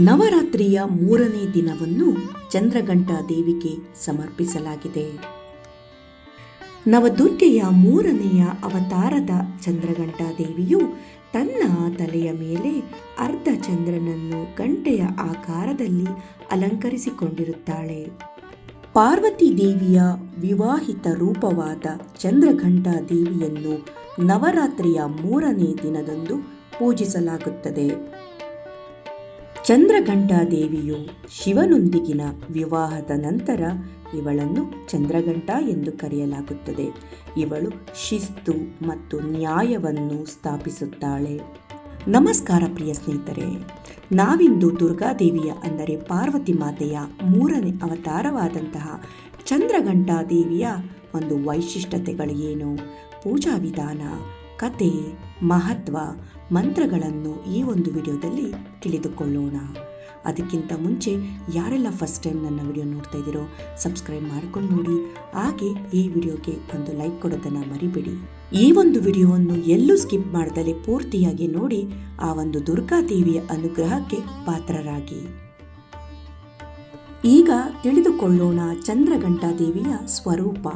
ನವರಾತ್ರಿಯ ಮೂರನೇ ದಿನವನ್ನು ಚಂದ್ರಘಂಟಾ ದೇವಿಗೆ ಸಮರ್ಪಿಸಲಾಗಿದೆ. ನವದುರ್ಗೆಯ ಮೂರನೆಯ ಅವತಾರದ ಚಂದ್ರಘಂಟಾ ದೇವಿಯು ತನ್ನ ತಲೆಯ ಮೇಲೆ ಅರ್ಧ ಚಂದ್ರನನ್ನು ಗಂಟೆಯ ಆಕಾರದಲ್ಲಿ ಅಲಂಕರಿಸಿಕೊಂಡಿರುತ್ತಾಳೆ. ಪಾರ್ವತಿ ದೇವಿಯ ವಿವಾಹಿತ ರೂಪವಾದ ಚಂದ್ರಘಂಟಾ ದೇವಿಯನ್ನು ನವರಾತ್ರಿಯ ಮೂರನೇ ದಿನದಂದು ಪೂಜಿಸಲಾಗುತ್ತದೆ. ಚಂದ್ರಘಂಟಾ ದೇವಿಯು ಶಿವನೊಂದಿಗಿನ ವಿವಾಹದ ನಂತರ ಇವಳನ್ನು ಚಂದ್ರಘಂಟಾ ಎಂದು ಕರೆಯಲಾಗುತ್ತದೆ. ಇವಳು ಶಿಸ್ತು ಮತ್ತು ನ್ಯಾಯವನ್ನು ಸ್ಥಾಪಿಸುತ್ತಾಳೆ. ನಮಸ್ಕಾರ ಪ್ರಿಯ ಸ್ನೇಹಿತರೆ, ನಾವಿಂದು ದುರ್ಗಾದೇವಿಯ ಅಂದರೆ ಪಾರ್ವತಿ ಮಾತೆಯ ಮೂರನೇ ಅವತಾರವಾದಂತಹ ಚಂದ್ರಘಂಟಾದೇವಿಯ ಒಂದು ವೈಶಿಷ್ಟ್ಯತೆಗಳು ಏನು ಪೂಜಾ ವಿಧಾನ, ಕತೆ, ಮಹತ್ವ ಮಂತ್ರಗಳನ್ನು ಈ ಒಂದು ವಿಡಿಯೋದಲ್ಲಿ ತಿಳಿದುಕೊಳ್ಳೋಣ. ಅದಕ್ಕಿಂತ ಮುಂಚೆ ಯಾರೆಲ್ಲ ಫಸ್ಟ್ ಟೈಮ್ ನನ್ನ ವಿಡಿಯೋ ನೋಡ್ತಾ ಇದ್ದೀರೋ ಸಬ್ಸ್ಕ್ರೈಬ್ ಮಾಡ್ಕೊಂಡು ನೋಡಿ. ಹಾಗೆ ಈ ವಿಡಿಯೋಗೆ ಒಂದು ಲೈಕ್ ಕೊಡೋದನ್ನು ಮರಿಬೇಡಿ. ಈ ಒಂದು ವಿಡಿಯೋವನ್ನು ಎಲ್ಲೂ ಸ್ಕಿಪ್ ಮಾಡದಲೇ ಪೂರ್ತಿಯಾಗಿ ನೋಡಿ ಆ ಒಂದು ದುರ್ಗಾದೇವಿಯ ಅನುಗ್ರಹಕ್ಕೆ ಪಾತ್ರರಾಗಿ. ಈಗ ತಿಳಿದುಕೊಳ್ಳೋಣ ಚಂದ್ರಘಂಟಾದೇವಿಯ ಸ್ವರೂಪ.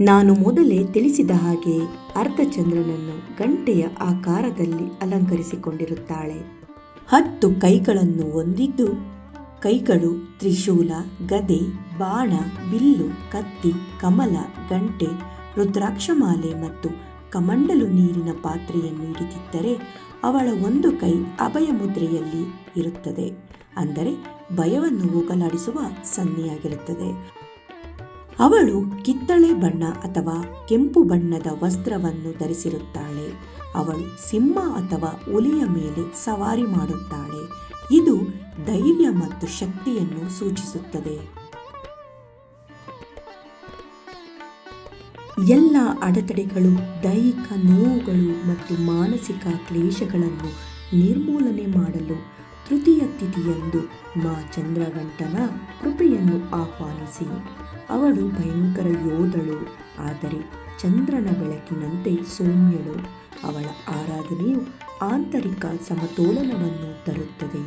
ನಾನು ಮೊದಲೇ ತಿಳಿಸಿದ ಹಾಗೆ ಅರ್ಧಚಂದ್ರನನ್ನು ಗಂಟೆಯ ಆಕಾರದಲ್ಲಿ ಅಲಂಕರಿಸಿಕೊಂಡಿರುತ್ತಾಳೆ. ಹತ್ತು ಕೈಗಳನ್ನು ಹೊಂದಿದ್ದು, ಕೈಗಳು ತ್ರಿಶೂಲ, ಗದೆ, ಬಾಣ, ಬಿಲ್ಲು, ಕತ್ತಿ, ಕಮಲ, ಗಂಟೆ ರುದ್ರಾಕ್ಷಮಾಲೆ ಮತ್ತು ಕಮಂಡಲು ನೀರಿನ ಪಾತ್ರೆಯನ್ನು ಹಿಡಿದಿದ್ದರೆ ಅವಳ ಒಂದು ಕೈ ಅಭಯ ಮುದ್ರೆಯಲ್ಲಿ ಇರುತ್ತದೆ. ಅಂದರೆ ಭಯವನ್ನು ಹೋಗಲಾಡಿಸುವ ಸನ್ನೆಯಾಗಿರುತ್ತದೆ. ಅವಳು ಕಿತ್ತಳೆ ಬಣ್ಣ ಅಥವಾ ಕೆಂಪು ಬಣ್ಣದ ವಸ್ತ್ರವನ್ನು ಧರಿಸಿರುತ್ತಾಳೆ. ಅವಳು ಸಿಂಹ ಅಥವಾ ಒಲಿಯ ಮೇಲೆ ಸವಾರಿ ಮಾಡುತ್ತಾಳೆ. ಇದು ಧೈರ್ಯ ಮತ್ತು ಶಕ್ತಿಯನ್ನು ಸೂಚಿಸುತ್ತದೆ. ಎಲ್ಲ ಅಡೆತಡೆಗಳು, ದೈಹಿಕ ನೋವುಗಳು ಮತ್ತು ಮಾನಸಿಕ ಕ್ಲೇಶಗಳನ್ನು ನಿರ್ಮೂಲನೆ ಮಾಡಲು ತೃತೀಯ ತಿಥಿಯಂದು ಮಾ ಚಂದ್ರಗಂಟನ ಕೃಪೆಯನ್ನು ಆಹ್ವಾನಿಸಿ. ಅವಳು ಭಯಂಕರ ಯೋಧಳು ಆದರೆ ಚಂದ್ರನ ಬೆಳಕಿನಂತೆ ಸೌಮ್ಯಳು. ಅವಳ ಆರಾಧನೆಯು ಆಂತರಿಕ ಸಮತೋಲನವನ್ನು ತರುತ್ತದೆ.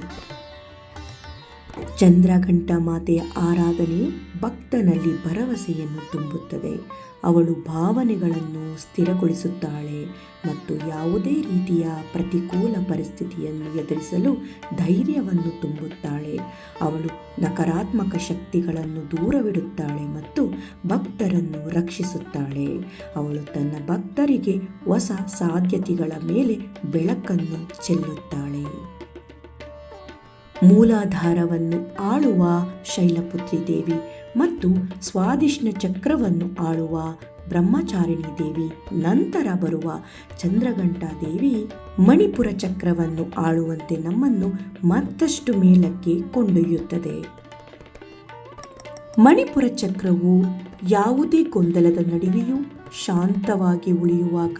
ಚಂದ್ರಘಂಟ ಮಾತೆಯ ಆರಾಧನೆ ಭಕ್ತನಲ್ಲಿ ಭರವಸೆಯನ್ನು ತುಂಬುತ್ತದೆ. ಅವಳು ಭಾವನೆಗಳನ್ನು ಸ್ಥಿರಗೊಳಿಸುತ್ತಾಳೆ ಮತ್ತು ಯಾವುದೇ ರೀತಿಯ ಪ್ರತಿಕೂಲ ಪರಿಸ್ಥಿತಿಯನ್ನು ಎದುರಿಸಲು ಧೈರ್ಯವನ್ನು ತುಂಬುತ್ತಾಳೆ. ಅವಳು ನಕಾರಾತ್ಮಕ ಶಕ್ತಿಗಳನ್ನು ದೂರವಿಡುತ್ತಾಳೆ ಮತ್ತು ಭಕ್ತರನ್ನು ರಕ್ಷಿಸುತ್ತಾಳೆ. ಅವಳು ತನ್ನ ಭಕ್ತರಿಗೆ ಹೊಸ ಸಾಧ್ಯತೆಗಳ ಮೇಲೆ ಬೆಳಕನ್ನು ಚೆಲ್ಲುತ್ತಾಳೆ. ಮೂಲಾಧಾರವನ್ನು ಆಳುವ ಶೈಲಪುತ್ರಿ ದೇವಿ ಮತ್ತು ಸ್ವಾದಿಷ್ಣ ಚಕ್ರವನ್ನು ಆಳುವ ಬ್ರಹ್ಮಚಾರಿಣಿ ದೇವಿ. ನಂತರ ಬರುವ ಚಂದ್ರಘಂಟಾ ದೇವಿ ಮಣಿಪುರ ಚಕ್ರವನ್ನು ಆಳುವಂತೆ ನಮ್ಮನ್ನು ಮತ್ತಷ್ಟು ಮೇಲಕ್ಕೆ ಕೊಂಡೊಯ್ಯುತ್ತದೆ. ಮಣಿಪುರ ಚಕ್ರವು ಯಾವುದೇ ಗೊಂದಲದ ನಡುವೆಯೂ ಶಾಂತವಾಗಿ ಉಳಿಯುವಾಗ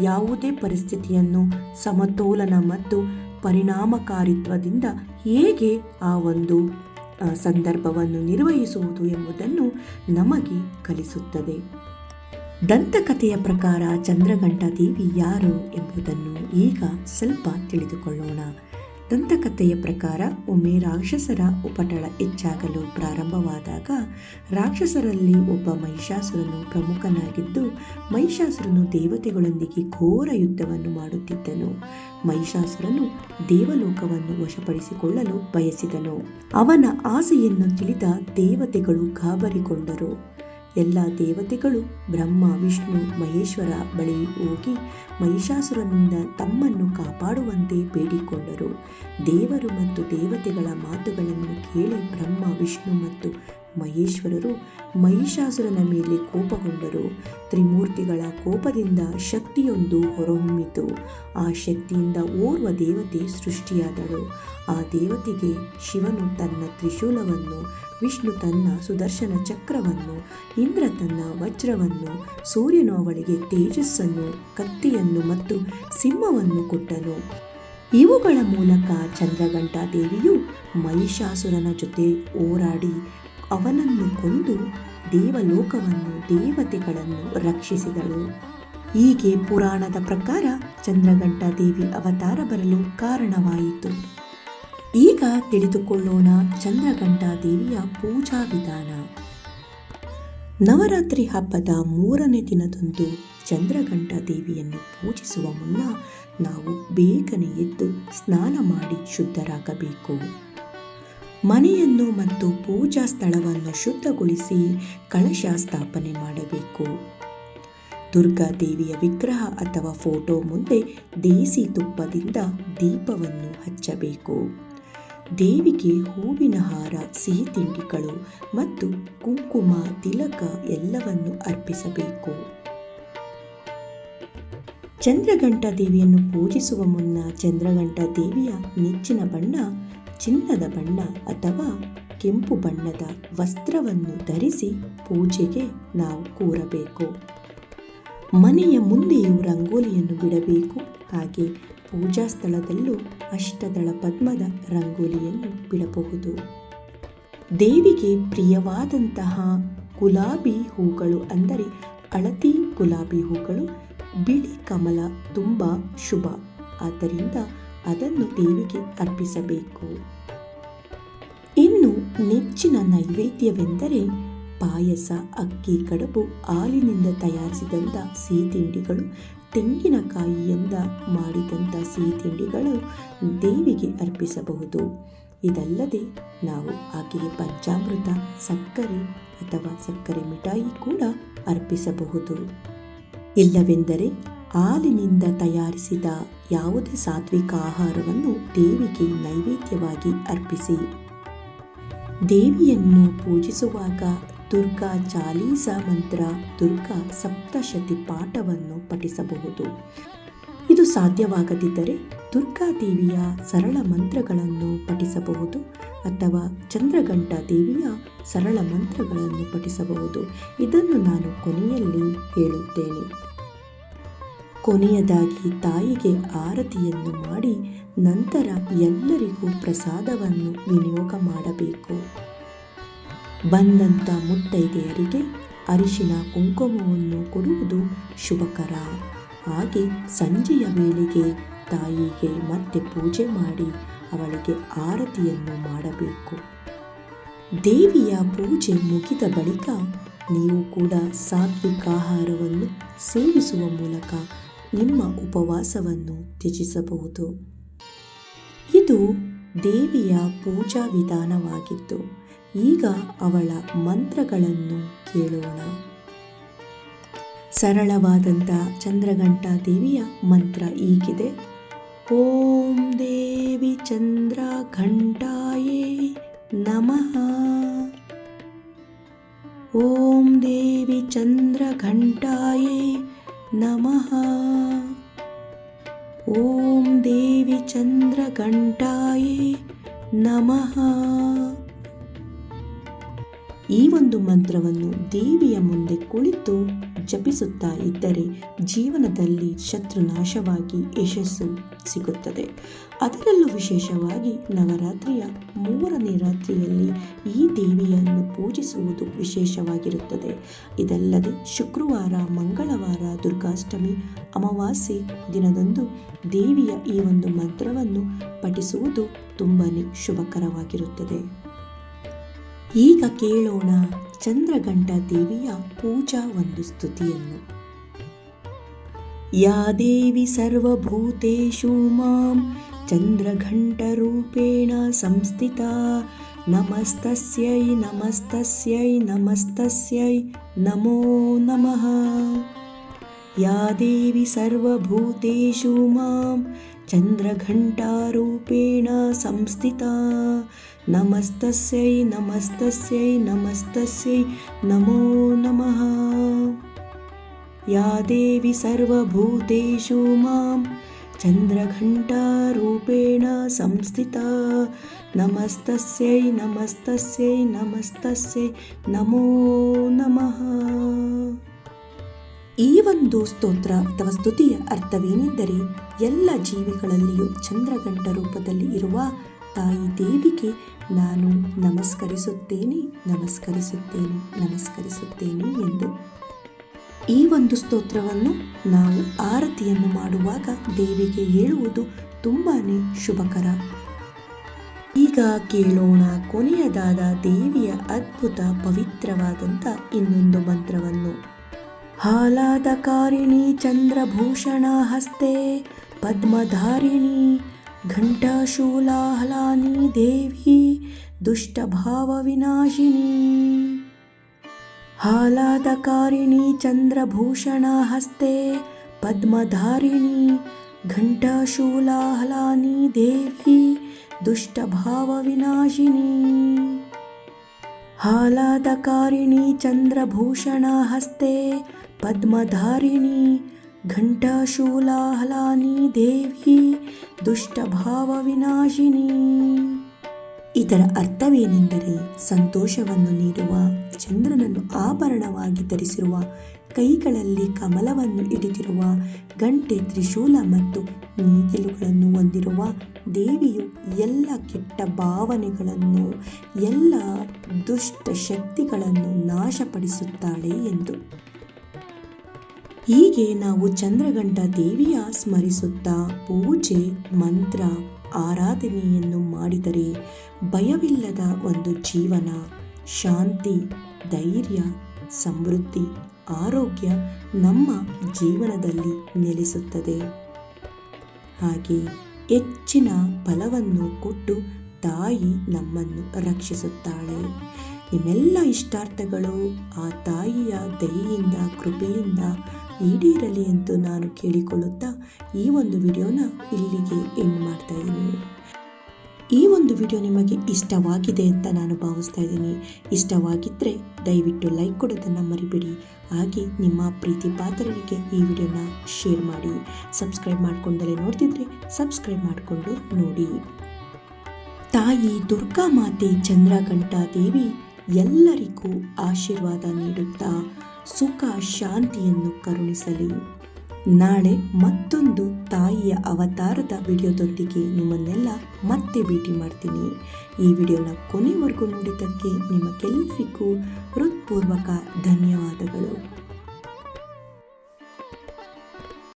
ಯಾವುದೇ ಪರಿಸ್ಥಿತಿಯನ್ನು ಸಮತೋಲನ ಮತ್ತು ಪರಿಣಾಮಕಾರಿತ್ವದಿಂದ ಹೇಗೆ ಆ ಒಂದು ಸಂದರ್ಭವನ್ನು ನಿರ್ವಹಿಸುವುದು ಎಂಬುದನ್ನು ನಮಗೆ ಕಲಿಸುತ್ತದೆ. ದಂತಕಥೆಯ ಪ್ರಕಾರ ಚಂದ್ರಗಂಟ ದೇವಿ ಯಾರು ಎಂಬುದನ್ನು ಈಗ ಸ್ವಲ್ಪ ತಿಳಿದುಕೊಳ್ಳೋಣ. ದಂತಕಥೆಯ ಪ್ರಕಾರ ಒಮ್ಮೆ ರಾಕ್ಷಸರ ಉಪಟಳ ಹೆಚ್ಚಾಗಲು ಪ್ರಾರಂಭವಾದಾಗ ರಾಕ್ಷಸರಲ್ಲಿ ಒಬ್ಬ ಮಹಿಷಾಸುರನು ಪ್ರಮುಖನಾಗಿದ್ದು ಮಹಿಷಾಸುರನು ದೇವತೆಗಳೊಂದಿಗೆ ಘೋರ ಯುದ್ಧವನ್ನು ಮಾಡುತ್ತಿದ್ದನು. ಮಹಿಷಾಸುರನು ದೇವಲೋಕವನ್ನು ವಶಪಡಿಸಿಕೊಳ್ಳಲು ಬಯಸಿದನು. ಅವನ ಆಸೆಯನ್ನು ತಿಳಿದ ದೇವತೆಗಳು ಗಾಬರಿಗೊಂಡರು. ಎಲ್ಲ ದೇವತೆಗಳು ಬ್ರಹ್ಮ, ವಿಷ್ಣು, ಮಹೇಶ್ವರ ಬಳಿ ಹೋಗಿ ಮಹಿಷಾಸುರನಿಂದ ತಮ್ಮನ್ನು ಕಾಪಾಡುವಂತೆ ಬೇಡಿಕೊಂಡರು. ದೇವರು ಮತ್ತು ದೇವತೆಗಳ ಮಾತುಗಳನ್ನು ಕೇಳಿ ಬ್ರಹ್ಮ, ವಿಷ್ಣು ಮತ್ತು ಮಹೇಶ್ವರರು ಮಹಿಷಾಸುರನ ಮೇಲೆ ಕೋಪಗೊಂಡರು. ತ್ರಿಮೂರ್ತಿಗಳ ಕೋಪದಿಂದ ಶಕ್ತಿಯೊಂದು ಹೊರಹೊಮ್ಮಿತು. ಆ ಶಕ್ತಿಯಿಂದ ಓರ್ವ ದೇವತೆ ಸೃಷ್ಟಿಯಾದಳು. ಆ ದೇವತೆಗೆ ಶಿವನು ತನ್ನ ತ್ರಿಶೂಲವನ್ನು, ವಿಷ್ಣು ತನ್ನ ಸುದರ್ಶನ ಚಕ್ರವನ್ನು, ಇಂದ್ರ ತನ್ನ ವಜ್ರವನ್ನು, ಸೂರ್ಯನು ಅವಳಿಗೆ ತೇಜಸ್ಸನ್ನು, ಕತ್ತಿಯನ್ನು ಮತ್ತು ಸಿಂಹವನ್ನು ಕೊಟ್ಟನು. ಇವುಗಳ ಮೂಲಕ ಚಂದ್ರಘಂಟಾ ದೇವಿಯು ಮಹಿಷಾಸುರನ ಜೊತೆ ಹೋರಾಡಿ ಅವನನ್ನು ಕೊಂದು ದೇವಲೋಕವನ್ನು, ದೇವತೆಗಳನ್ನು ರಕ್ಷಿಸಿದಳು. ಹೀಗೆ ಪುರಾಣದ ಪ್ರಕಾರ ಚಂದ್ರಗಂಟ ದೇವಿ ಅವತಾರ ಬರಲು ಕಾರಣವಾಯಿತು. ಈಗ ತಿಳಿದುಕೊಳ್ಳೋಣ ಚಂದ್ರಗಂಟ ದೇವಿಯ ಪೂಜಾ ವಿಧಾನ. ನವರಾತ್ರಿ ಹಬ್ಬದ ಮೂರನೇ ದಿನದಂದು ಚಂದ್ರಗಂಟ ದೇವಿಯನ್ನು ಪೂಜಿಸುವ ಮುನ್ನ ನಾವು ಬೇಗನೆ ಎದ್ದು ಸ್ನಾನ ಮಾಡಿ ಶುದ್ಧರಾಗಬೇಕು. ಮನೆಯನ್ನು ಮತ್ತು ಪೂಜಾ ಸ್ಥಳವನ್ನು ಶುದ್ಧಗೊಳಿಸಿ ಕಳಶ ಸ್ಥಾಪನೆ ಮಾಡಬೇಕು. ದುರ್ಗಾ ದೇವಿಯ ವಿಗ್ರಹ ಅಥವಾ ಫೋಟೋ ಮುಂದೆ ದೇಸಿ ತುಪ್ಪದಿಂದ ದೀಪವನ್ನು ಹಚ್ಚಬೇಕು. ದೇವಿಗೆ ಹೂವಿನ ಹಾರ, ಸಿಹಿ ತಿಂಡಿಗಳು ಮತ್ತು ಕುಂಕುಮ, ತಿಲಕ ಎಲ್ಲವನ್ನು ಅರ್ಪಿಸಬೇಕು. ಚಂದ್ರಘಂಟ ದೇವಿಯನ್ನು ಪೂಜಿಸುವ ಮುನ್ನ ಚಂದ್ರಘಂಟ ದೇವಿಯ ನೆಚ್ಚಿನ ಬಣ್ಣ ಚಿನ್ನದ ಬಣ್ಣ ಅಥವಾ ಕೆಂಪು ಬಣ್ಣದ ವಸ್ತ್ರವನ್ನು ಧರಿಸಿ ಪೂಜೆಗೆ ನಾವು ಕೂರಬೇಕು. ಮನೆಯ ಮುಂದೆಯೂ ರಂಗೋಲಿಯನ್ನು ಬಿಡಬೇಕು. ಹಾಗೆ ಪೂಜಾ ಸ್ಥಳದಲ್ಲೂ ಅಷ್ಟದಳ ಪದ್ಮದ ರಂಗೋಲಿಯನ್ನು ಬಿಡಬಹುದು. ದೇವಿಗೆ ಪ್ರಿಯವಾದಂತಹ ಗುಲಾಬಿ ಹೂಗಳು ಅಂದರೆ ಅಳತಿ ಗುಲಾಬಿ ಹೂಗಳು ಬಿಳಿ ಕಮಲ ತುಂಬ ಶುಭ. ಆದ್ದರಿಂದ ಅದನ್ನು ದೇವಿಗೆ ಅರ್ಪಿಸಬೇಕು. ಇನ್ನು ನೆಚ್ಚಿನ ನೈವೇದ್ಯವೆಂದರೆ ಪಾಯಸ, ಅಕ್ಕಿ, ಕಡುಬು, ಹಾಲಿನಿಂದ ತಯಾರಿಸಿದಂಥ ಸಿಹಿ ತಿಂಡಿಗಳು ತೆಂಗಿನಕಾಯಿಯಿಂದ ಮಾಡಿದಂಥ ಸಿಹಿ ತಿಂಡಿಗಳು ದೇವಿಗೆ ಅರ್ಪಿಸಬಹುದು. ಇದಲ್ಲದೆ ನಾವು ಆಕೆಗೆ ಪಂಚಾಮೃತ, ಸಕ್ಕರೆ ಅಥವಾ ಸಕ್ಕರೆ ಮಿಠಾಯಿ ಕೂಡ ಅರ್ಪಿಸಬಹುದು. ಇಲ್ಲವೆಂದರೆ ಹಾಲಿನಿಂದ ತಯಾರಿಸಿದ ಯಾವುದೇ ಸಾತ್ವಿಕ ಆಹಾರವನ್ನು ದೇವಿಗೆ ನೈವೇದ್ಯವಾಗಿ ಅರ್ಪಿಸಿ. ದೇವಿಯನ್ನು ಪೂಜಿಸುವಾಗ ದುರ್ಗಾ ಚಾಲೀಸ ಮಂತ್ರ, ದುರ್ಗಾ ಸಪ್ತಶತಿ ಪಾಠವನ್ನು ಪಠಿಸಬಹುದು. ಇದು ಸಾಧ್ಯವಾಗದಿದ್ದರೆ ದುರ್ಗಾ ದೇವಿಯ ಸರಳ ಮಂತ್ರಗಳನ್ನು ಪಠಿಸಬಹುದು ಅಥವಾ ಚಂದ್ರಘಂಟ ದೇವಿಯ ಸರಳ ಮಂತ್ರಗಳನ್ನು ಪಠಿಸಬಹುದು. ಇದನ್ನು ನಾನು ಕೊನೆಯಲ್ಲಿ ಹೇಳುತ್ತೇನೆ. ಕೊನೆಯದಾಗಿ ತಾಯಿಗೆ ಆರತಿಯನ್ನು ಮಾಡಿ ನಂತರ ಎಲ್ಲರಿಗೂ ಪ್ರಸಾದವನ್ನು ವಿನಿಯೋಗ ಮಾಡಬೇಕು. ಬಂದಂಥ ಮುತ್ತೈದೆಯರಿಗೆ ಅರಿಶಿನ ಕುಂಕುಮವನ್ನು ಕೊಡುವುದು ಶುಭಕರ. ಹಾಗೆ ಸಂಜೆಯ ವೇಳೆಗೆ ತಾಯಿಗೆ ಮತ್ತೆ ಪೂಜೆ ಮಾಡಿ ಅವಳಿಗೆ ಆರತಿಯನ್ನು ಮಾಡಬೇಕು. ದೇವಿಯ ಪೂಜೆ ಮುಗಿದ ಬಳಿಕ ನೀವು ಕೂಡ ಸಾತ್ವಿಕ ಆಹಾರವನ್ನು ಸೇವಿಸುವ ಮೂಲಕ ನಿಮ್ಮ ಉಪವಾಸವನ್ನು ತ್ಯಜಿಸಬಹುದು. ಇದು ದೇವಿಯ ಪೂಜಾ ವಿಧಾನವಾಗಿತ್ತು. ಈಗ ಅವಳ ಮಂತ್ರಗಳನ್ನು ಕೇಳೋಣ. ಸರಳವಾದಂಥ ಚಂದ್ರಘಂಟಾ ದೇವಿಯ ಮಂತ್ರ ಈಗಿದೆ ಓಂ ದೇವಿ ಚಂದ್ರ ಘಂಟಾಯೇ ನಮಃ. ಓಂ ದೇವಿ ಚಂದ್ರ ಘಂಟಾಯೇ ನಮಃ. ಓಂ ದೇವಿ ಚಂದ್ರ ಘಂಟಾಯೇ ನಮಃ. ಈ ಒಂದು ಮಂತ್ರವನ್ನು ದೇವಿಯ ಮುಂದೆ ಕುಳಿತು ಜಪಿಸುತ್ತಾ ಇದ್ದರೆ ಜೀವನದಲ್ಲಿ ಶತ್ರು ನಾಶವಾಗಿ ಯಶಸ್ಸು ಸಿಗುತ್ತದೆ. ಅದರಲ್ಲೂ ವಿಶೇಷವಾಗಿ ನವರಾತ್ರಿಯ ಮೂರನೇ ರಾತ್ರಿಯಲ್ಲಿ ಈ ದೇವಿಯನ್ನು ಪೂಜಿಸುವುದು ವಿಶೇಷವಾಗಿರುತ್ತದೆ. ಇದಲ್ಲದೆ ಶುಕ್ರವಾರ, ಮಂಗಳವಾರ, ದುರ್ಗಾಷ್ಟಮಿ, ಅಮಾವಾಸ್ಯೆ ದಿನದಂದು ದೇವಿಯ ಈ ಒಂದು ಮಂತ್ರವನ್ನು ಪಠಿಸುವುದು ತುಂಬಾ ಶುಭಕರವಾಗಿರುತ್ತದೆ. ಈಗ ಕೇಳೋಣ ಚಂದ್ರಘಂಟ ದೇವಿಯ ಪೂಜಾ ಒಂದು ಸ್ತುತಿಯನ್ನು ಯಾ ದೇವಿ ಸರ್ವಭೂತೇಷು ಮಾಂ ಚಂದ್ರಘಂಟರೂಪೇಣ ಸಂಸ್ಥಿತಾ ನಮಸ್ತಸ್ಯೈ ನಮಸ್ತಸ್ಯೈ ನಮಸ್ತಸ್ಯೈ ನಮೋ ನಮಃ ಯಾ ದೇವಿ ಸರ್ವಭೂತೇಷು ಮಾಂ ಚಂದ್ರಘಂಟಾರೂಪೇಣ ಸಂಸ್ಥಿತಾ ನಮಸ್ತಸ್ಯೈ ನಮಸ್ತಸ್ಯೈ ನಮಸ್ತಸ್ಯೈ, ನಮೋ ನಮಃ. ಯಾ ದೇವಿ ಸರ್ವಭೂತೇಷು ಮಾಂ, ಚಂದ್ರಘಂಟಾರೂಪೇಣ ಸಂಸ್ಥಿತಾ. ನಮಸ್ತಸ್ಯೈ ನಮಸ್ತಸ್ಯೈ ನಮಸ್ತಸ್ಯೈ, ನಮೋ ನಮಃ. ಈ ಒಂದು ಸ್ತೋತ್ರ ಅಥವಾ ಸ್ತುತಿಯ ಅರ್ಥವೇನೆಂದರೆ ಎಲ್ಲ ಜೀವಿಗಳಲ್ಲಿಯೂ ಚಂದ್ರಗಂಟ ರೂಪದಲ್ಲಿ ಇರುವ ತಾಯಿ ದೇವಿಗೆ ನಾನು ನಮಸ್ಕರಿಸುತ್ತೇನೆ ನಮಸ್ಕರಿಸುತ್ತೇನೆ ನಮಸ್ಕರಿಸುತ್ತೇನೆ ಎಂದು. ಈ ಒಂದು ಸ್ತೋತ್ರವನ್ನು ನಾವು ಆರತಿಯನ್ನು ಮಾಡುವಾಗ ದೇವಿಗೆ ಹೇಳುವುದು ತುಂಬಾ ಶುಭಕರ. ಈಗ ಕೇಳೋಣ ಕೊನೆಯದಾದ ದೇವಿಯ ಅದ್ಭುತ ಪವಿತ್ರವಾದಂಥ ಇನ್ನೊಂದು ಮಂತ್ರವನ್ನು. ಹಾಲಾದಕಾರಿಣಿ ಚಂದ್ರಭೂಷಣ ಹಸ್ತೆ, ಪದ್ಮಧಾರಿಣಿ घण्टशूलाहलानिशिनी हालादकारिणि चन्द्रभूषणहस्ते पद्मधारिणी घण्टशूलाहलानि हालादकारिणि चन्द्रभूषणहस्ते पद्मधारिणी ಘಂಟಾಶೂಲಾಹಲಾನಿ ದೇವಿ ದುಷ್ಟಭಾವ ವಿನಾಶಿನಿ ಇದರ ಅರ್ಥವೇನೆಂದರೆ ಸಂತೋಷವನ್ನು ನೀಡುವ, ಚಂದ್ರನನ್ನು ಆಭರಣವಾಗಿ ಧರಿಸಿರುವ, ಕೈಗಳಲ್ಲಿ ಕಮಲವನ್ನು ಹಿಡಿದಿರುವ, ಗಂಟೆ ತ್ರಿಶೂಲ ಮತ್ತು ನೀಗಿಲುಗಳನ್ನು ಹೊಂದಿರುವ ದೇವಿಯು ಎಲ್ಲ ಕೆಟ್ಟ ಭಾವನೆಗಳನ್ನು, ಎಲ್ಲ ದುಷ್ಟ ಶಕ್ತಿಗಳನ್ನು ನಾಶಪಡಿಸುತ್ತಾಳೆ ಎಂದು. ಹೀಗೆ ನಾವು ಚಂದ್ರಗಂಟ ದೇವಿಯ ಸ್ಮರಿಸುತ್ತಾ ಪೂಜೆ, ಮಂತ್ರ, ಆರಾಧನೆಯನ್ನು ಮಾಡಿದರೆ ಭಯವಿಲ್ಲದ ಒಂದು ಜೀವನ, ಶಾಂತಿ, ಧೈರ್ಯ, ಸಮೃದ್ಧಿ, ಆರೋಗ್ಯ ನಮ್ಮ ಜೀವನದಲ್ಲಿ ನೆಲೆಸುತ್ತದೆ. ಹಾಗೆ ಹೆಚ್ಚಿನ ಫಲವನ್ನು ಕೊಟ್ಟು ತಾಯಿ ನಮ್ಮನ್ನು ರಕ್ಷಿಸುತ್ತಾಳೆ. ನಿಮ್ಮೆಲ್ಲ ಇಷ್ಟಾರ್ಥಗಳು ಆ ತಾಯಿಯ ದಯೆಯಿಂದ, ಕೃಪೆಯಿಂದ ಈಡೇರಲಿ ಎಂದು ನಾನು ಕೇಳಿಕೊಳ್ಳುತ್ತಾ ಈ ಒಂದು ವಿಡಿಯೋನ ಇಲ್ಲಿಗೆ ಎಂಡ್ ಮಾಡ್ತಾ ಇದ್ದೀನಿ. ಈ ಒಂದು ವಿಡಿಯೋ ನಿಮಗೆ ಇಷ್ಟವಾಗಿದೆ ಅಂತ ನಾನು ಭಾವಿಸ್ತಾ ಇದ್ದೀನಿ. ಇಷ್ಟವಾಗಿದ್ದರೆ ದಯವಿಟ್ಟು ಲೈಕ್ ಕೊಡೋದನ್ನು ಮರಿಬೇಡಿ. ಹಾಗೆ ನಿಮ್ಮ ಪ್ರೀತಿ ಪಾತ್ರರಿಗೆ ಈ ವಿಡಿಯೋನ ಶೇರ್ ಮಾಡಿ. ಸಬ್ಸ್ಕ್ರೈಬ್ ಮಾಡ್ಕೊಂಡಲೇ ನೋಡ್ತಿದ್ರೆ ಸಬ್ಸ್ಕ್ರೈಬ್ ಮಾಡಿಕೊಂಡು ನೋಡಿ. ತಾಯಿ ದುರ್ಗಾ ಮಾತೆ ಚಂದ್ರಘಂಟಾ ದೇವಿ ಎಲ್ಲರಿಗೂ ಆಶೀರ್ವಾದ ನೀಡುತ್ತಾ ಸುಖ ಶಾಂತಿಯನ್ನು ಕರುಣಿಸಲಿ. ನಾಳೆ ಮತ್ತೊಂದು ತಾಯಿಯ ಅವತಾರದ ವಿಡಿಯೋದೊಂದಿಗೆ ನಿಮ್ಮನ್ನೆಲ್ಲ ಮತ್ತೆ ಭೇಟಿ ಮಾಡ್ತೀನಿ. ಈ ವಿಡಿಯೋನ ಕೊನೆವರೆಗೂ ನೋಡಿದ್ದಕ್ಕೆ ನಿಮಗೆಲ್ಲರಿಗೂ ಹೃತ್ಪೂರ್ವಕ ಧನ್ಯವಾದಗಳು.